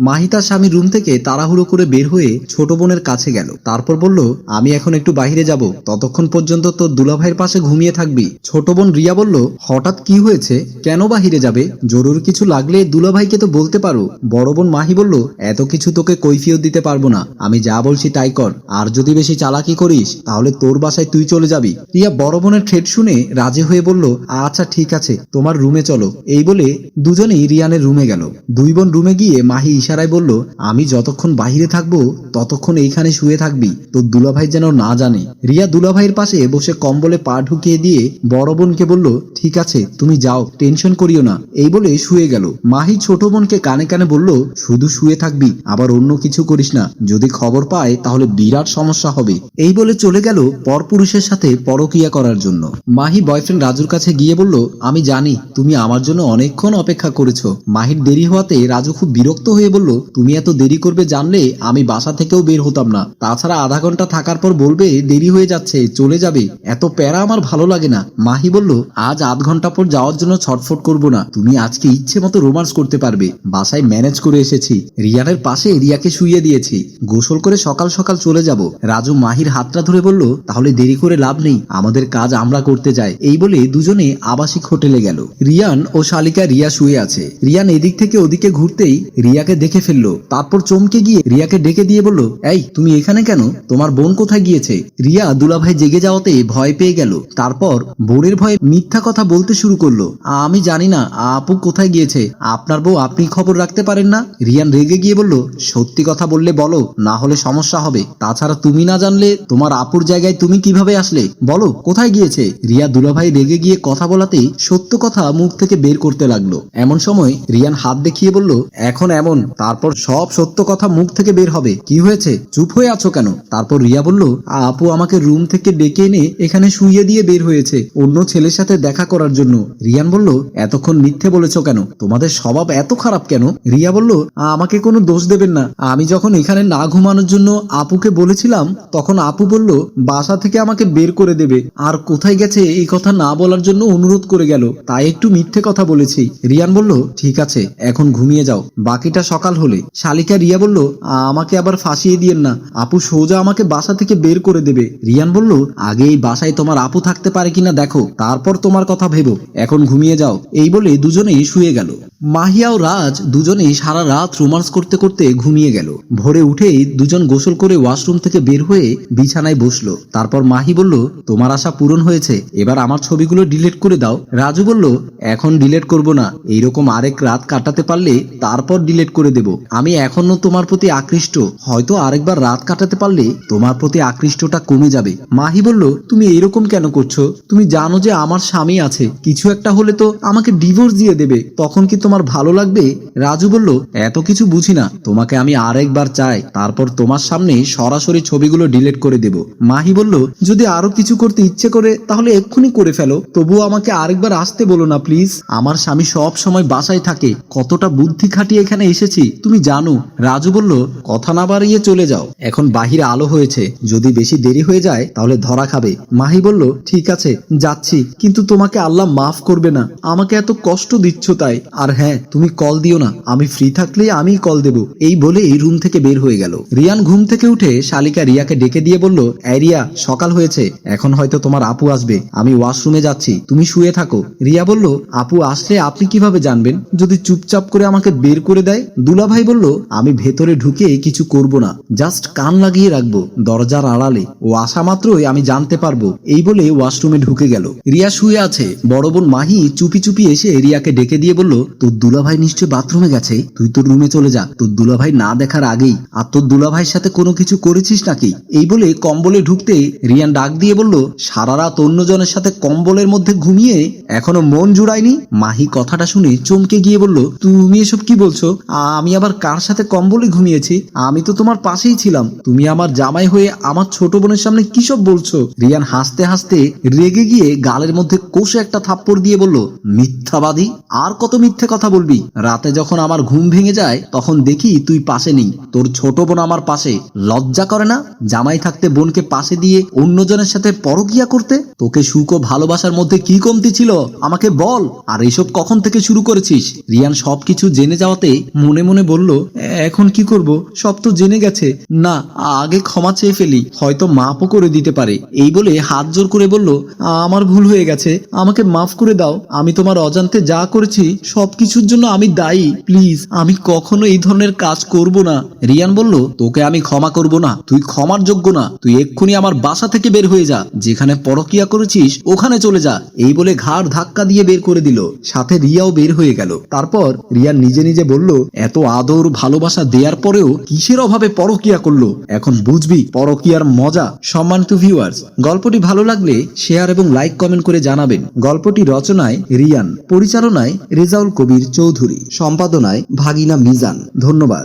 মাহি তার স্বামীর রুম থেকে তাড়াহুড়ো করে বের হয়ে ছোট বোনের কাছে গেল। তারপর বলল, আমি এখন একটু বাইরে যাব। ততক্ষণ পর্যন্ত তোর দুলাভাইয়ের পাশে ঘুমিয়ে থাকবি। ছোট বোন রিয়া বলল, হঠাৎ কি হয়েছে? কেন বাহিরে যাবে? জরুরি কিছু লাগলে দুলাভাইকে তো বলতে পারো। বড় বোন মাহি বলল, এত কিছু তোকে কৈফিয়ত দিতে পারব না। আমি যা বলছি তাই কর। আর যদি বেশি চালাকি করিস, তাহলে তোর বাসায় তুই চলে যাবি। রিয়া বড় বোনের ঠেট শুনে রাজি হয়ে বলল আচ্ছা ঠিক আছে। তোমার রুমে চলো। এই বলে দুজনেই রিয়ানের রুমে গেল। দুই বোন রুমে গিয়ে মাহি ইশারায় বলল, আমি যতক্ষণ বাহিরে থাকব, ততক্ষণ এইখানে শুয়ে থাকবি। তোর দুলাভাই যেন না জানে। রিয়া দুলাভাইয়ের পাশে বসে কম্বলে পা ঢুকিয়ে দিয়ে বড় বোনকে বলল, ঠিক আছে, তুমি যাও, টেনশন করিও না। এই বলে শুয়ে গেল। মাহি ছোট বোনকে কানে কানে বলল, শুধু শুয়ে থাকবি, আবার অন্য কিছু করিস না। যদি খবর পায়, তাহলে বিরাট সমস্যা হবে। এই বলে চলে গেল পরপুরুষের সাথে পরকিয়া করার জন্য। মাহি বয়ফ্রেন্ড রাজুর কাছে গিয়ে বলল, আমি জানি, তুমি আমার জন্য অনেকক্ষণ অপেক্ষা করেছ। মাহির দেরি হওয়াতে রাজু খুব বিরক্ত হয়ে তুমি এত দেরি করবে জানলে আমি বাসা থেকেও বের হতাম না। তাছাড়া আধা ঘণ্টা থাকার পর বলবে, দেরি হয়ে যাচ্ছে, চলে যাবে। এত প্যারা আমার ভালো লাগে না। মাহি বলল, আজ আধ ঘণ্টা পর যাওয়ার জন্য ছটফট করব না। তুমি আজকে ইচ্ছে মতো রোমান্স করতে পারবে। বাসায় ম্যানেজ করে এসেছি। রিয়ানের পাশে রিয়াকে শুইয়ে দিয়েছি। গোসল করে সকাল সকাল চলে যাব। রাজু মাহির হাতটা ধরে বলল, তাহলে দেরি করে লাভ নেই। আমাদের কাজ আমরা করতে যাই। এই বলে দুজনে আবাসিক হোটেলে গেল। রিয়ান ও শালিকা রিয়া শুয়ে আছে। রিয়ান এদিক থেকে ওদিকে ঘুরতেই রিয়াকে দেখে ফেলল। তারপর চমকে গিয়ে রিয়াকে ডেকে দিয়ে বলল, এই, তুমি এখানে কেন? তোমার বোন কোথায় গিয়েছে? রিয়া দুলাভাই জেগে যাওয়াতে ভয় পেয়ে গেল। তারপর বোনের ভয়ে মিথ্যা কথা বলতে শুরু করল, আমি জানি না, আপু কোথায় গিয়েছে? আপনার বউ আপনি খবর রাখতে পারেন না? রিয়ান রেগে গিয়ে বলল, সত্যি কথা বললে বলো, না হলে সমস্যা হবে। তাছাড়া তুমি না জানলে তোমার আপুর জায়গায় তুমি কীভাবে আসলে? বলো, কোথায় গিয়েছে? রিয়া দুলাভাই রেগে গিয়ে কথা বলাতেই সত্য কথা মুখ থেকে বের করতে লাগল। এমন সময় রিয়ান হাত দেখিয়ে বলল, এখন এমন তারপর সব সত্য কথা মুখ থেকে বের হবে। কি হয়েছে? চুপ হয়ে আছো কেন? তারপর রিয়া বলল, আপু আমাকে রুম থেকে ডেকে এনে এখানে শুইয়ে দিয়ে বের হয়েছে, অন্য ছেলের সাথে দেখা করার জন্য। রিয়ান বলল, এতক্ষণ মিথ্যে বলেছ কেন? তোমাদের স্বভাব এত খারাপ কেন? রিয়া বলল, আমাকে কোনো দোষ দেবেন না। আমি যখন এখানে না ঘুমানোর জন্য আপুকে বলেছিলাম, তখন আপু বলল, বাসা থেকে আমাকে বের করে দেবে। আর কোথায় গেছে এই কথা না বলার জন্য অনুরোধ করে গেল। তাই একটু মিথ্যে কথা বলেছি। রিয়ান বলল, ঠিক আছে, এখন ঘুমিয়ে যাও। বাকিটা হলে। শালিকা রিয়া বলল আমাকে আবার ফাঁসিয়ে দিয়েন না। আপু সোজা আমাকে বাসা থেকে বের করে দেবে। রিয়ান বলল, আগে এই বাসায় তোমার আপু থাকতে পারে কিনা দেখো, তারপর তোমার কথা ভেবো। এখন ঘুমিয়ে যাও। এই বলে দুজনেই শুয়ে গেল। মাহিয়া ও রাজ দুজনেই সারা রাত রোমান্স করতে করতে ঘুমিয়ে গেল। ভোরে উঠেই দুজন গোসল করে ওয়াশরুম থেকে বের হয়ে বিছানায় বসল। তারপর মাহি বলল, তোমার আশা পূরণ হয়েছে, এবার আমার ছবিগুলো ডিলিট করে দাও। রাজু বলল, এখন ডিলিট করব না। এইরকম আরেক রাত কাটাতে পারলে তারপর ডিলিট করে দেব। আমি এখনও তোমার প্রতি আকৃষ্ট। হয়তো আরেকবার রাত কাটাতে পারলে তোমার প্রতি আকৃষ্টটা কমে যাবে। মাহি বলল, তুমি এইরকম কেন করছ? তুমি জানো যে আমার স্বামী আছে। কিছু একটা হলে তো আমাকে ডিভোর্স দিয়ে দেবে। তখন কি তোমার ভালো লাগবে? রাজু বলল, এত কিছু বুঝি না। তোমাকে আমি আরেকবার চাই। তারপর তোমার সামনে সরাসরি ছবিগুলো ডিলিট করে দেব। মাহি বলল, যদি আরও কিছু করতে ইচ্ছে করে, তাহলে এক্ষুনি করে ফেলো। তবুও আমাকে আরেকবার আসতে বলো না, প্লিজ। আমার স্বামী সব সময় বাসায় থাকে। কতটা বুদ্ধি খাটিয়ে এখানে এসেছি, তুমি জানো। রাজু বলল, কথা না বাড়িয়ে চলে যাও। এখন বাহিরে আলো হয়েছে। যদি বেশি দেরি হয়ে যায়, তাহলে ধরা খাবে। মাহি বলল, ঠিক আছে, যাচ্ছি। কিন্তু তোমাকে আল্লাহ মাফ করবে না। আমাকে এত কষ্ট দিচ্ছ তাই। আর হ্যাঁ তুমি কল দিও না। আমি ফ্রি থাকলে আমি কল দেব। এই বলে এই রুম থেকে বের হয়ে গেল। রিয়ান ঘুম থেকে উঠে শালিকা রিয়াকে ডেকে দিয়ে বলল, "এই রিয়া, সকাল হয়েছে। এখন হয়তো তোমার আপু আসবে। আমি ওয়াশরুমে যাচ্ছি। তুমি শুয়ে থাকো। রিয়া বলল, আপু আসলে আপনি কীভাবে জানবেন? যদি চুপচাপ করে আমাকে বের করে দেয়? দুলাভাই বলল, আমি ভেতরে ঢুকে কিছু করব না। জাস্ট কান লাগিয়ে রাখব, দরজার আড়ালে। ও আসা মাত্রই আমি জানতে পারব। এই বলে ওয়াশরুমে ঢুকে গেল। রিয়া শুয়ে আছে। বড় বোন মাহি চুপি চুপি এসে রিয়াকে ডেকে দিয়ে বলল তোর দুলাভাই নিশ্চয় বাথরুমে গেছে? তুই তোর রুমে চলে যা। তোর দুলাভাই না দেখার আগেই। আর তোর দুলাভাইয়ের সাথে কোনো কিছু করেছিস নাকি? এই বলে কম্বলে ঢুকতে রিয়ান ডাক দিয়ে বলল, সারা রাত অন্যজনের সাথে কম্বলের মধ্যে ঘুমিয়ে এখনও মন জুড়ায়নি? মাহি কথাটা শুনে চমকে গিয়ে বলল, তুমি এসব কি বলছো? আমি আবার কার সাথে কম্বলে ঘুমিয়েছি? আমি তো তোমার পাশেই ছিলাম। তুমি আমার জামাই হয়ে আমার ছোট বোনের সামনে কি সব বলছো? রিয়ান হাসতে হাসতে রেগে গিয়ে গালের মধ্যে কষে একটা থাপ্পড় দিয়ে বলল, মিথ্যাবাদী? আর কত মিথ্যে কথা বলবি? রাতে যখন আমার ঘুম ভেঙে যায়, তখন দেখি তুই পাশে নেই। তোর ছোট বোন আমার পাশে। লজ্জা করে না? জামাই থাকতে বোনকে পাশে দিয়ে অন্যজনের সাথে পরকিয়া করতে? তোকে সুখ ও ভালোবাসার মধ্যে কি কমতি ছিল? আমাকে বল। আর এসব কখন থেকে শুরু করেছিস? রিয়ান সবকিছু জেনে যাওয়াতে মনে মনে বলল এখন কি করব? সব তো জেনে গেছে। না, আগে ক্ষমা চেয়ে ফেলি। হয়তো মাফও করে দিতে পারে। এই বলে হাত জোর করে বলল, আমার ভুল হয়ে গেছে। আমাকে মাফ করে দাও। আমি তোমার অজান্তে যা করেছি সবকিছুর জন্য আমি দায়ী প্লিজ আমি কখনো এই ধরনের কাজ করব না। রিয়ান বলল, তোকে আমি ক্ষমা করব না, তুই ক্ষমার যোগ্য না, তুই এক্ষুনি আমার বাসা থেকে বের হয়ে যা, যেখানে পরকিয়া করেছিস, ওখানে চলে যা। এই বলে ঘাড় ধাক্কা দিয়ে বের করে দিল। সাথে রিয়াও বের হয়ে গেল। তারপর রিয়ান নিজে নিজে বলল, এত আদর, ভালোবাসা দেওয়ার পরেও কিসের অভাবে পরকিয়া করল? এখন বুঝবি পরকিয়ার মজা। সম্মানিত ভিউয়ার্স গল্পটি ভালো লাগলে শেয়ার এবং লাইক কমেন্ট করে জানাবেন। গল্পটি রচনায় রিয়ান, পরিচালনায় রেজাউল কবির চৌধুরী সম্পাদনায় ভাগিনা মিজান। ধন্যবাদ।